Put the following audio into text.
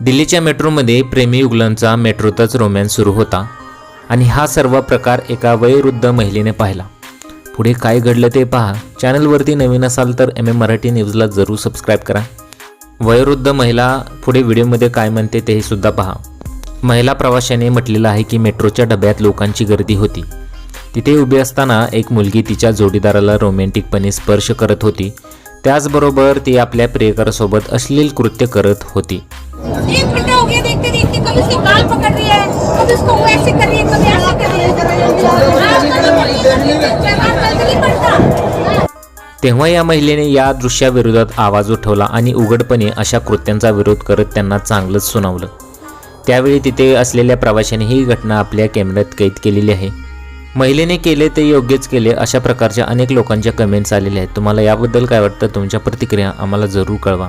दिल्लीच्या मेट्रोमध्ये प्रेमी युगलांचा मेट्रोतच रोमॅन्स सुरू होता आणि हा सर्व प्रकार एका वयोवृद्ध महिलेने पाहिला. पुढे काय घडलं ते पहा. चॅनलवरती नवीन असाल तर एम एम मराठी न्यूजला जरूर सबस्क्राईब करा. वयोवृद्ध महिला पुढे व्हिडिओमध्ये काय म्हणते ते सुद्धा पहा. महिला प्रवाशाने म्हटलेलं आहे की मेट्रोच्या डब्यात लोकांची गर्दी होती. तिथे उभी असताना एक मुलगी तिच्या जोडीदाराला रोमॅन्टिकपणे स्पर्श करत होती. त्याचबरोबर ती आपल्या प्रियकरासोबत अश्लील कृत्य करत होती. तेव्हा या महिलेने या दृश्याविरोधात आवाज उठवला आणि उघडपणे अशा कृत्यांचा विरोध करत त्यांना चांगलंच सुनावलं. त्यावेळी तिथे असलेल्या प्रवाशाने ही घटना आपल्या कॅमेऱ्यात कैद केलेली आहे. महिलेने केले ते योग्यच केले अशा प्रकारच्या अनेक लोकांच्या कमेंट्स आलेल्या आहेत. तुम्हाला याबद्दल काय वाटतं? तुमच्या प्रतिक्रिया आम्हाला जरूर कळवा.